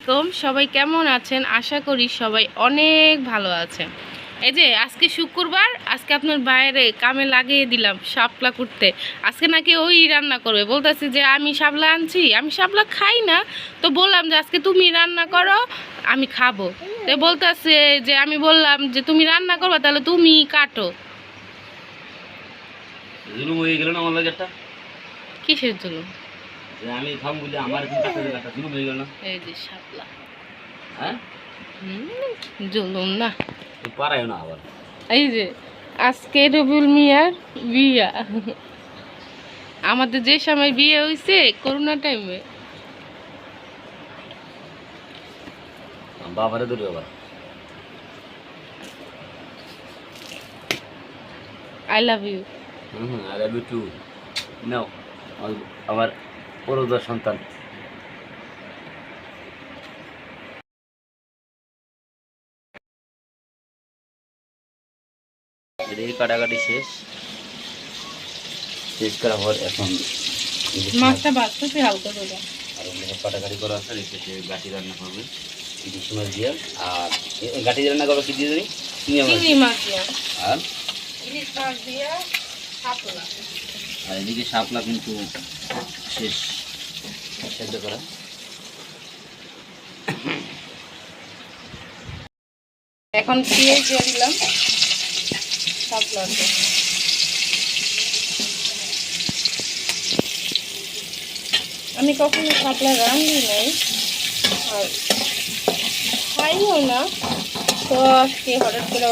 আলাইকুম। সবাই কেমন আছেন? আশা করি সবাই অনেক ভালো আছেন। এই যে আজকে শুক্রবার আজকে আপনার বাইরে কামে লাগিয়ে দিলাম শাপলা করতে আজকে নাকি ওই রান্না করবে। বলতেছি যে আমি শাপলা আনছি আমি শাপলা খাই না। তো বললাম যে আজকে তুমি রান্না করো আমি খাব। তো বলতেছে যে আমি বললাম যে তুমি রান্না করবে তাহলে তুমি কাটো। জুলুম হয়ে গেল না আমার কিসের জন্য যে আমি খাম বলে আমার একটা জুলুম হয়ে গেল না? এই যে শাপলা। হ্যাঁ? জুলুম না। তুই পারায় না আবার। এই যে আজকে রবিউল মিয়ার বিয়া। আমাদের যে সময় বিয়ে হয়েছে করোনা টাইমে বাবারে ধরে আবার I love you hmm I love you too নাও আমার পরদার সন্তান। এই কাটাকাটি শেষ। শেষ করা হওয়ার এখন এই মাছটা বাঁচতেছে হালকা করে আর কাটাকাটি করা আছে রেখে গাঠি রান্না করবে। ইলিশ মাছ দিয়ে আর গাঠি রান্না করবে কি দিয়ে চিংড়ি মাছ। আর? ইলিশ মাছ দিয়া শাপলা। আর এদিকে শাপলা কিন্তু শেষ। সেদ্ধ করা। এখন পেঁয়াজ দিয়ে দিলাম। জন্য। আমি কখনো শাপলা রান্ধি নাই। আর খাইও না। তো আজকে হঠাৎ করে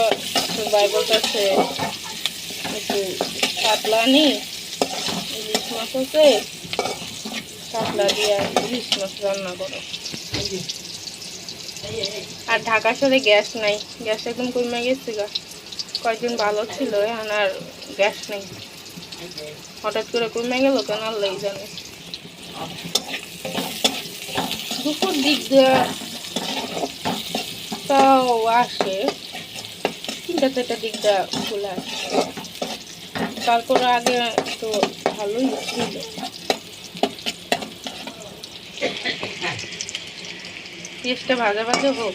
বাইবল কাছে একটু শাপলা আনি ইলিশ মাছ শাপলা দিয়ে ইলিশ মাছ রান্না করো। আর ঢাকার সাথে গ্যাস নাই। গ্যাস একদম কমে গেছে গা। কয়েকদিন ভালো ছিল, এখন আর গ্যাস নেই। হঠাৎ করে কমে গেল কেন আল্লাহ জানে দুপুর দিক দিয়ে তাও আসে। তিনটা, চারটা দিক দিয়ে চলে আসে। তারপরে আগে তো ভালোই ছিল। পেঁয়াজটা ভাজা ভাজা হোক।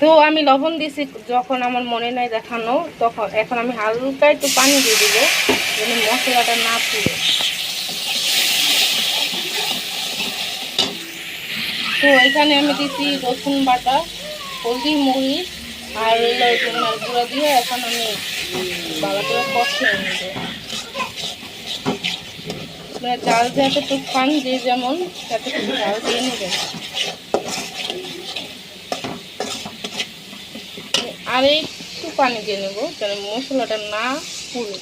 তো আমি লবণ দিয়েছি, যখন আমার মনে নাই দেখানো, তখন এখন আমি হালকা একটু পানি দিয়ে দিব, যেন মশলাটা না পুড়ে। তো এখানে আমি দিচ্ছি রসুন বাটা, হলদি মরিচ, আর গুঁড়া দিয়ে এখন আমি ভালো করে কষ্ট নেব। মানে চাল যতটুকু খান, যে যেমন ততটুকু চাল দিয়ে নেবেন। আর একটু পানি দিয়ে নেব, যেন মশলাটা না পুড়ে।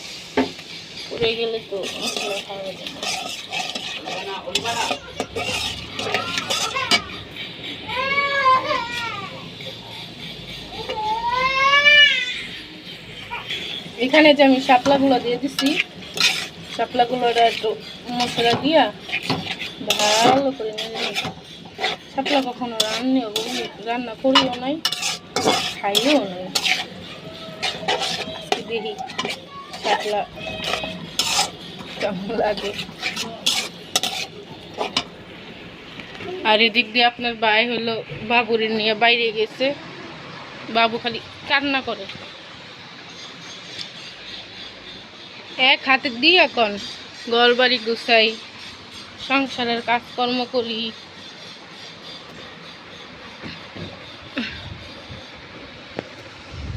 পুড়ে গেলে তো মশলা খাওয়া যাবে এখানে যে আমি শাপলাগুলো দিয়ে দিচ্ছি শাপলাগুলোটা একটু মশলা দিয়া ভালো করে নিয়ে শাপলা কখনো রান্নাও রান্না করিও নাই, খাইও নাই। আজকে দেখি শাপলা কেমন লাগে। আর এদিক দিয়ে আপনার ভাই হলো বাবুরে নিয়ে বাইরে গেছে। বাবু খালি কান্না করে। এক হাতে দিয়ে এখন ঘর বাড়ি গুছাই, সংসারের কাজকর্ম করি।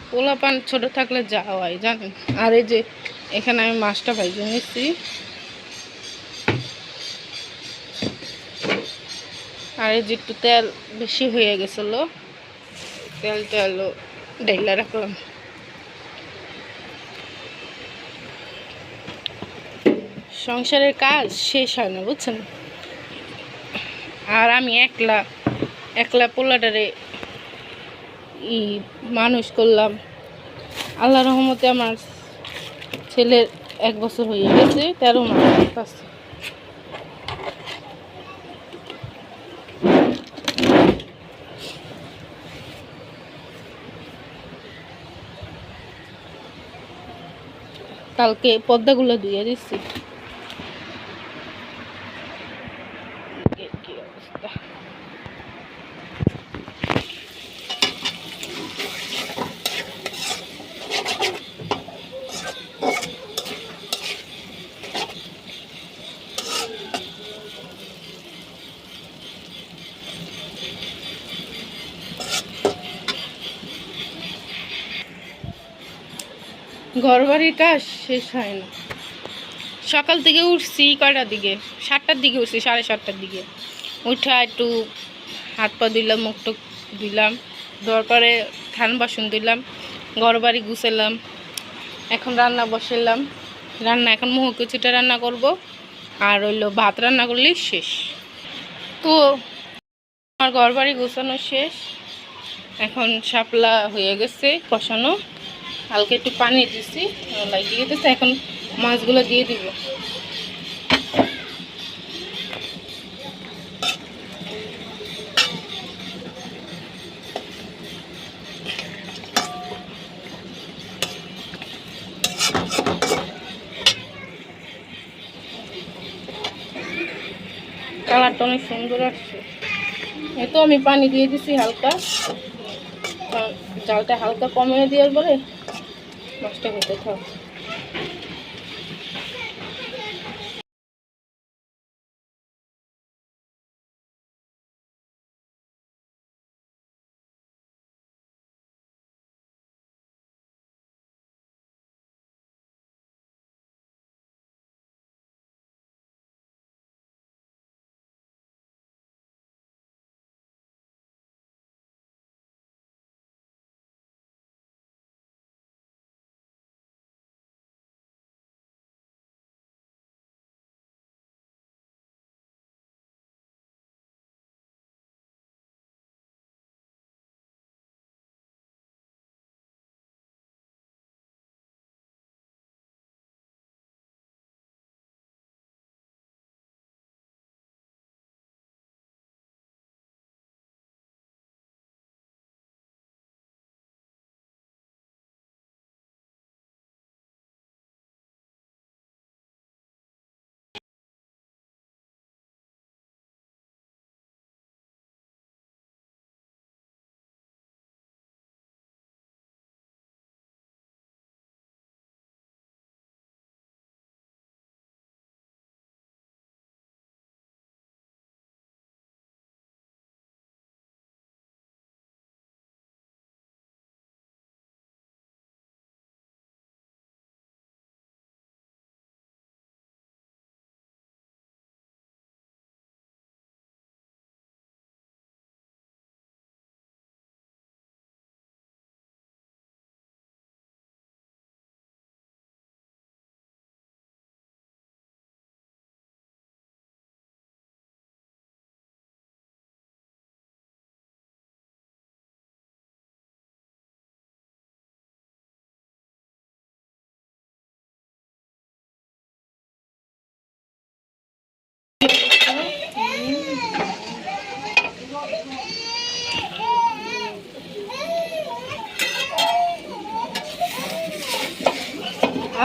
পোলা পান ছোট থাকলে যা হয়, জানেন? আর এই যে এখানে আমি মাছটা ভাইজে নিচ্ছি। আর এই যে একটু তেল বেশি হয়ে গেছিল, তেলটা হলো ডাইলা রাখলাম। সংসারের কাজ শেষ হয় না, বুঝছেন? আর আমি একলা একলা পোলাটারে ই মানুষ করলাম। আল্লাহ রহমতে আমার ছেলের এক বছর হয়ে গেছে, তেরো মাস কালকে পর্দাগুলো ধুয়ে দিচ্ছি। ঘর বাড়ির কাজ শেষ হয় না। সকাল থেকে উঠছি কয়টার দিকে? সাতটার দিকে উঠছি, সাড়ে সাতটার দিকে। উঠা একটু হাত পা ধুইলাম, মুখ টুক ধুইলাম দরকারে থান বাসন দিলাম ঘর বাড়ি গুছালাম এখন রান্না বসালাম রান্না, এখন মুহ কিছুটা রান্না করব, আর হইল ভাত রান্না করলেই শেষ। তো আমার ঘর বাড়ি গুছানো শেষ। এখন শাপলা হয়ে গেছে কষানো হালকা একটু পানি দিছি লাগিয়ে গেছে এখন মাছগুলো দিয়ে দিব। কালারটা অনেক সুন্দর আসছে। এই তো আমি পানি দিয়ে দিছি হালকা। জালটা হালকা কমিয়ে দেওয়ার পরে মাছটা হতে থাক।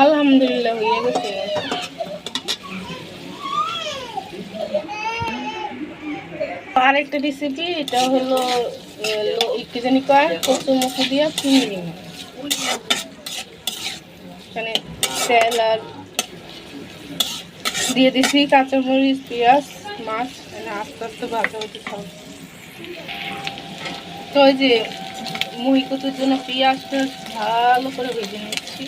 আলহামদুলিল্লাহ হয়ে গেছে। আরেকটা রেসিপি এটা হলো কি জানি কয় কচু মুখি দিয়া চিংড়ি। এখানে তেল আর দিয়ে দিছি, কাঁচামরিচ, পেঁয়াজ, মাছ মানে আস্তে আস্তে ভাজা হতে থাকবে তো ওই যে মুহি কুতুর জন্য পেঁয়াজটা ভালো করে ভেজে নিচ্ছি।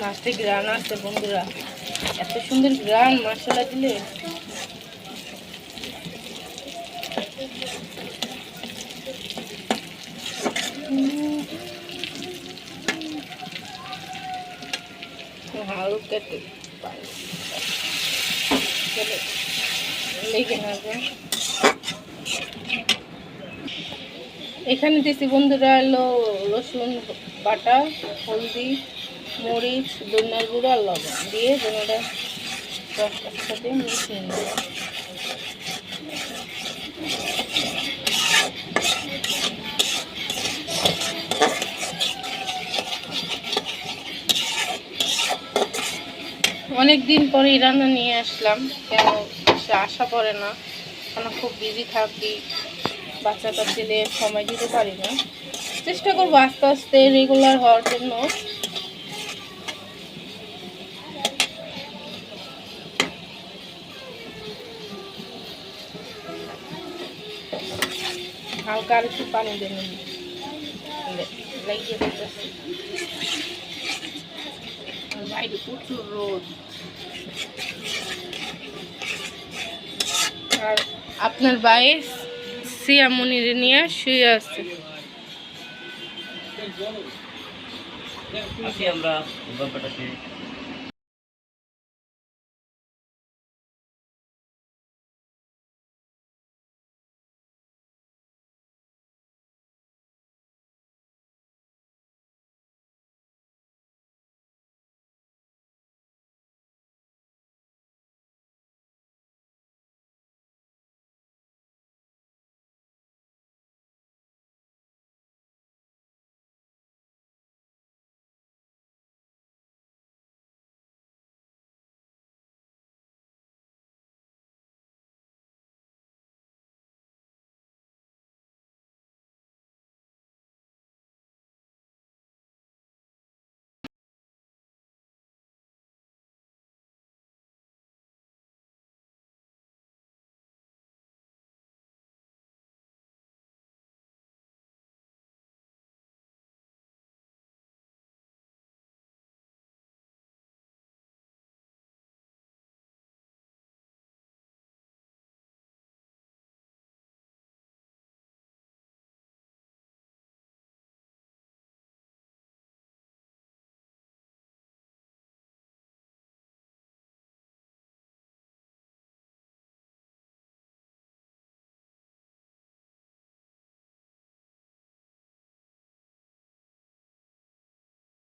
মাছটি গ্রান আছে বন্ধুরা। এত সুন্দর গ্রান মশলা দিলে। যায়। এখানে দিছি বন্ধুরা হলো রসুন বাটা, হলদি, মরিচ, ধনিয়ার গুঁড়ো আর লবণ। দিয়ে সব একসাথে মিশিয়ে নেব। অনেক দিন পরেই রান্না নিয়ে আসলাম। কেন সে আসা পড়ে না। কেন খুব বিজি থাকি বাচ্চা কাচ্চা নিয়ে সময় দিতে পারি না। চেষ্টা করব আস্তে আস্তে রেগুলার হওয়ার জন্য। হালকা আর একটু পানি দিতেছি। বাইরে প্রচুর রোদ। আর আপনার বাইরে সিয়ামনির নিয়ে শুয়ে আছে। আমরা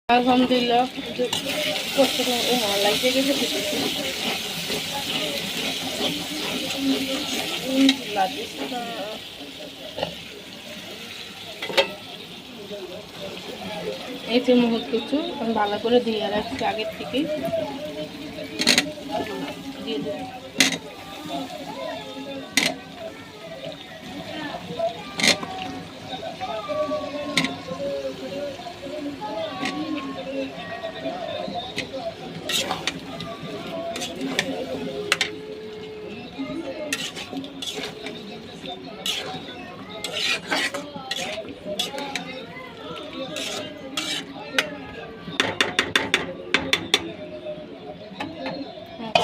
আলহামদুলিল্লাহ এই যে মুহূর্ত কিছু আমি ভালো করে দিয়ে রাখছি আগের থেকে দিয়ে দেবো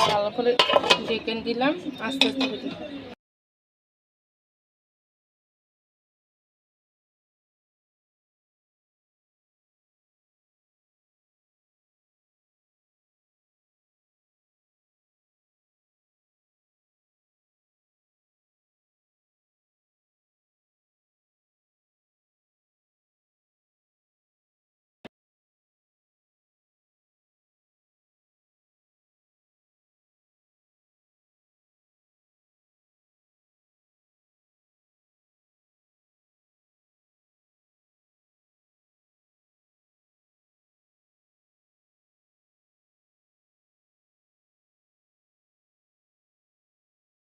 ভালো করে ডেকে দিলাম আস্তে আস্তে।